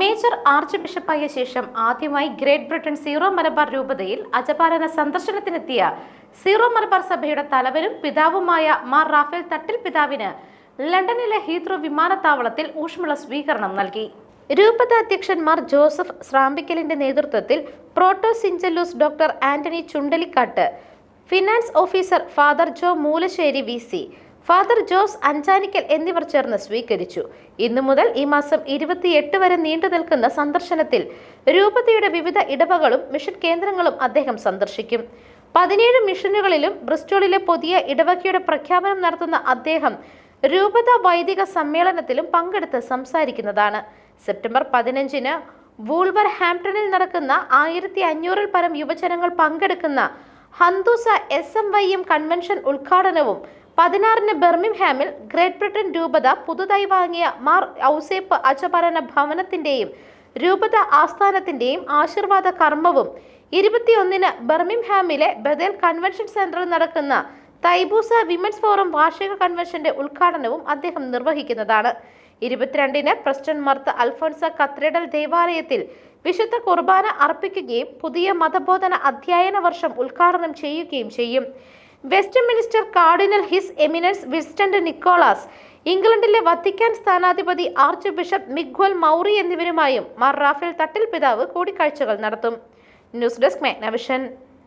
Major arch ബിഷപ്പായ ശേഷം ആദ്യമായി great Britain zero Malabar രൂപതയിൽ അജപാലന സന്ദർശനത്തിനെത്തിയ സീറോ മലബാർ സഭയുടെ തലവനും പിതാവുമായ മാർ റാഫേൽ തട്ടിൽ പിതാവിന് ലണ്ടനിലെ ഹീത്രോ വിമാനത്താവളത്തിൽ ഊഷ്മള സ്വീകരണം നൽകി. രൂപത അധ്യക്ഷന്മാർ ജോസഫ് സ്രാമ്പിക്കലിന്റെ നേതൃത്വത്തിൽ protosyncellus doctor Antony Chundelikkatt finance officer father Jo Moolassery V father Jose Anchanickal എന്നിവർ ചേർന്ന് സ്വീകരിച്ചു. ഇന്നു മുതൽ ഈ മാസം ഇരുപത്തിയെട്ട് വരെ നീണ്ടു നിൽക്കുന്ന സന്ദർശനത്തിൽ രൂപതയുടെ വിവിധ ഇടവകളും മിഷൻ കേന്ദ്രങ്ങളും അദ്ദേഹം സന്ദർശിക്കും. പതിനേഴ് മിഷനുകളിലും ബ്രിസ്റ്റോളിലെ പുതിയ ഇടവകയുടെ പ്രഖ്യാപനം നടത്തുന്ന അദ്ദേഹം രൂപത വൈദിക സമ്മേളനത്തിലും പങ്കെടുത്ത് സംസാരിക്കുന്നതാണ്. സെപ്റ്റംബർ പതിനഞ്ചിന് വൂൾവർ ഹാംപ്ടണിൽ നടക്കുന്ന ആയിരത്തി അഞ്ഞൂറിൽ പരം യുവജനങ്ങൾ പങ്കെടുക്കുന്ന ഹന്തൂസ S M Y M convention ഉദ്ഘാടനവും. പതിനാറിന് ബെർമിംഹാമിൽ ഗ്രേറ്റ് ബ്രിട്ടൻ രൂപത പുതുതായി വാങ്ങിയ മാർ ഔസേപ്പ് അജപരന ഭവനത്തിന്റെയും രൂപത ആസ്ഥാനത്തിന്റെയും ആശീർവാദ കർമ്മവും. ഇരുപത്തിയൊന്നിന് ബെർമിംഗ്ഹാമിലെ ബദേൽ കൺവെൻഷൻ സെന്ററിൽ നടക്കുന്ന തൈബൂസ വിമൻസ് ഫോറം വാർഷിക കൺവെൻഷന്റെ ഉദ്ഘാടനവും അദ്ദേഹം നിർവഹിക്കുന്നതാണ്. ഇരുപത്തിരണ്ടിന് പ്രസ്റ്റൺ മർത്ത് അൽഫോൻസ കത്തീഡ്രൽ ദേവാലയത്തിൽ വിശുദ്ധ കുർബാന അർപ്പിക്കുകയും പുതിയ മതബോധന അധ്യയന വർഷം ഉദ്ഘാടനം ചെയ്യുകയും ചെയ്യും. Westminster cardinal his eminence വിസ്റ്റന്റ് നിക്കോളാസ് ഇംഗ്ലണ്ടിലെ വത്തിക്കാൻ സ്ഥാനാധിപതി ആർച്ച് ബിഷപ്പ് മിഗ്വൽ മൗറി എന്നിവരുമായും മാർ റാഫേൽ തട്ടിൽ പിതാവ് കൂടിക്കാഴ്ചകൾ നടത്തും. News desk Magnavision.